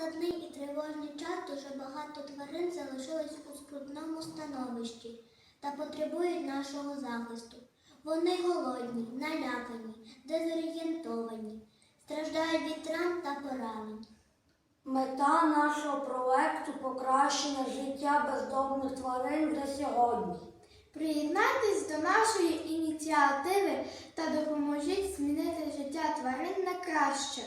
І тривожний час дуже багато тварин залишились у скрутному становищі та потребують нашого захисту. Вони голодні, налякані, дезорієнтовані, страждають від травм та поранень. Мета нашого проекту покращення життя бездомних тварин вже сьогодні. Приєднайтесь до нашої ініціативи та допоможіть змінити життя тварин на краще.